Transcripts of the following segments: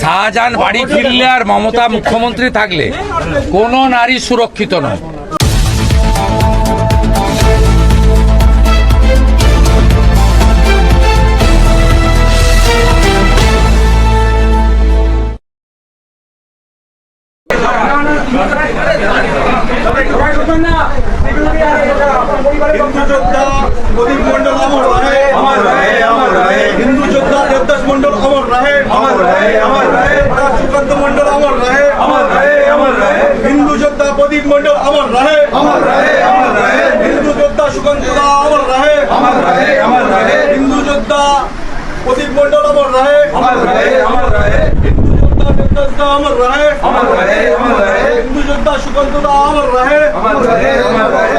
শাহজাহান বাড়ি ফিরলে আর মমতা মুখ্যমন্ত্রী থাকলে কোনো নারী সুরক্ষিত নয়। योद्धा अमर रहे। अमर रहे अमर रहे। हिंदू योद्धा सुगंधता अमर रहे। अमर रहे अमर रहे।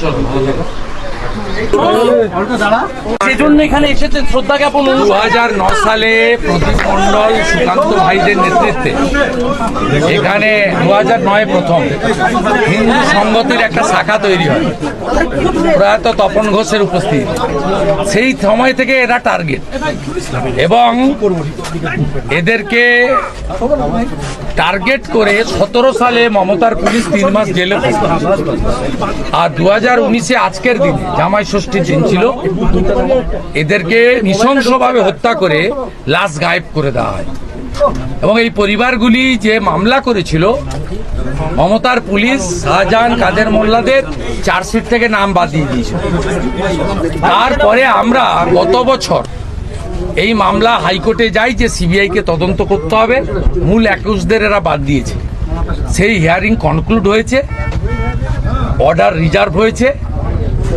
चलो সেজন্য এখানে দু হাজার ন সালে প্রদীপ ভাইদের নেতৃত্বে। এখানে দু হাজার নয় প্রথম হিন্দু একটা শাখা তৈরি হয়। প্রয়াত তপন ঘোষের উপস্থিত। সেই সময় থেকে এরা টার্গেট। এবং এদেরকে টার্গেট করে সতেরো সালে মমতার পুলিশ তিন মাস জেলে আর দু হাজার উনিশে আজকের দিনে জামাই ষষ্ঠীর দিন ছিল, এদেরকে নৃশংসভাবে হত্যা করে লাশ গায়েব করে দেওয়া হয়। এবং এই পরিবারগুলি যে মামলা করেছিল, মমতার পুলিশ শাহজাহান, কাদের মোল্লাদের চার্জশিট থেকে নাম বাদ দিয়ে দিয়েছিল। তারপরে আমরা গত বছর এই মামলা হাইকোর্টে যাই যে সিবিআইকে তদন্ত করতে হবে। মূল অ্যাকিউজদের এরা বাদ দিয়েছে। সেই হিয়ারিং কনক্লুড হয়েছে। অর্ডার রিজার্ভ হয়েছে।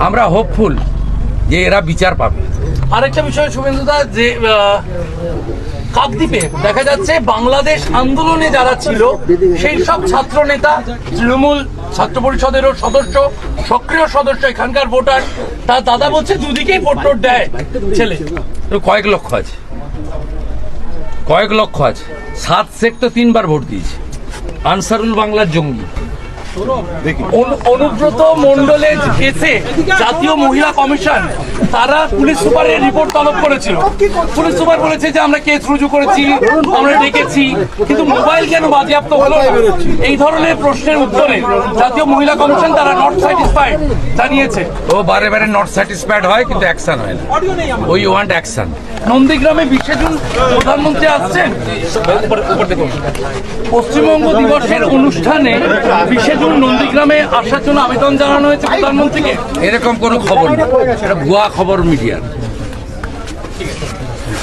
আমরা হোপফুল যে এরা বিচার পাবে। আরেকটা বিষয় শুভেন্দুদা যে কাকদ্বীপে দেখা যাচ্ছে বাংলাদেশ আন্দোলনে যারা ছিল, সেই সব ছাত্র নেতা তৃণমূল ছাত্র পরিষদেরও সদস্য, সক্রিয় সদস্য এখানকার ভোটার। তার দাদা বলছে দুদিকেই ভোট টোট দেয় ছেলে। কয়েক লক্ষ আছে। কয়েক লক্ষ আছে। সাত তো তিনবার ভোট দিয়েছে। আনসারুল বাংলার জঙ্গি। অনুব্রত মন্ডলের কেসে জাতীয় মহিলা কমিশন তারা পুলিশ সুপারের রিপোর্ট তলব করেছিল। পুলিশ সুপার বলেছে যে আমরা কেস রুজু করেছি আমরা ডেকেছি কিন্তু মোবাইল কেন বাজেয়াপ্ত হলো এই ধরনের প্রশ্নের উত্তরে জাতীয় মহিলা কমিশন তারা নট স্যাটিসফাইড জানিয়েছে। ও বারে বারে নট স্যাটিসফাইড হয় কিন্তু অ্যাকশন হয় না। ওই ওয়ান্ট অ্যাকশন নন্দীগ্রামে বিশে জুন প্রধানমন্ত্রী আসছেন। পশ্চিমবঙ্গ দিবসের অনুষ্ঠানে বিশে জুন নন্দীগ্রামে আসার জন্য আবেদন জানানো হয়েছে প্রধানমন্ত্রীকে? এরকম কোনো খবর নেই। এটা ভুয়া খবর মিডিয়ার।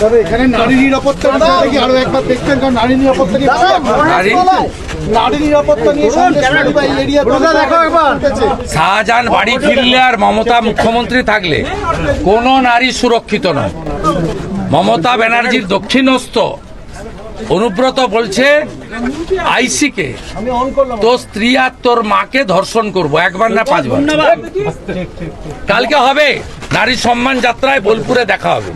তবে এখানে নারী নিরাপত্তা বিষয়টা কি আরও একবার দেখবেন? কারণ নারী নিরাপত্তা নিয়ে নারী? নারী নিরাপত্তা নিয়ে সন্দেশ বা এই এরিয়া দেখো একবার। শাহজাহান বাড়ি ফিরলে আর মমতা মুখ্যমন্ত্রী থাকলে কোনো নারী সুরক্ষিত নয়। মমতা ব্যানার্জির দক্ষিণস্থ অনুব্রত বলছে আইসি কে তো স্ত্রী আর তোর মাকে ধর্ষণ করব একবার না পাঁচবার। কালকে হবে নারী সম্মান যাত্রায় বোলপুরে দেখা হবে।